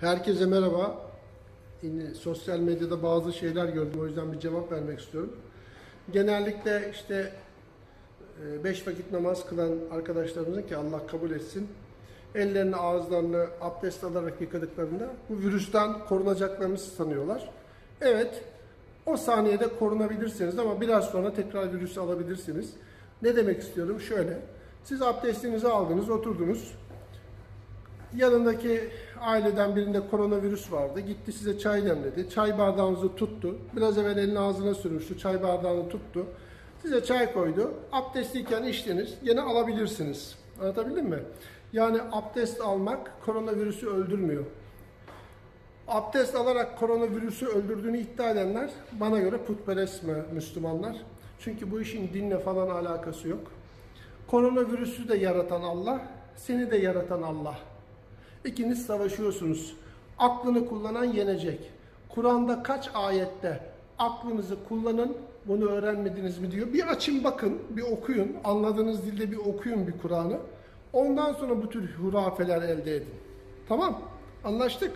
Herkese merhaba. Yine sosyal medyada bazı şeyler gördüm. O yüzden bir cevap vermek istiyorum. Genellikle işte e, beş vakit namaz kılan arkadaşlarımızın ki Allah kabul etsin. Ellerini, ağızlarını abdest alarak yıkadıklarında bu virüsten korunacaklarını sanıyorlar. Evet, o saniyede korunabilirsiniz ama biraz sonra tekrar virüsü alabilirsiniz. Ne demek istiyorum? Şöyle, siz abdestinizi aldınız, oturdunuz. Yanındaki aileden birinde koronavirüs vardı. Gitti size çay demledi. Çay bardağınızı tuttu. Biraz evvel elini ağzına sürmüştü. Çay bardağını tuttu. Size çay koydu. Abdestliyken içtiniz. Gene alabilirsiniz. Anlatabildim mi? Yani abdest almak koronavirüsü öldürmüyor. Abdest alarak koronavirüsü öldürdüğünü iddia edenler bana göre putperest mi Müslümanlar. Çünkü bu işin dinle falan alakası yok. Koronavirüsü de yaratan Allah, seni de yaratan Allah. İkiniz savaşıyorsunuz. Aklını kullanan yenecek. Kur'an'da kaç ayette aklınızı kullanın, bunu öğrenmediniz mi diyor. Bir açın bakın, bir okuyun. Anladığınız dilde bir okuyun bir Kur'an'ı. Ondan sonra bu tür hurafeler elde edin. Tamam, anlaştık.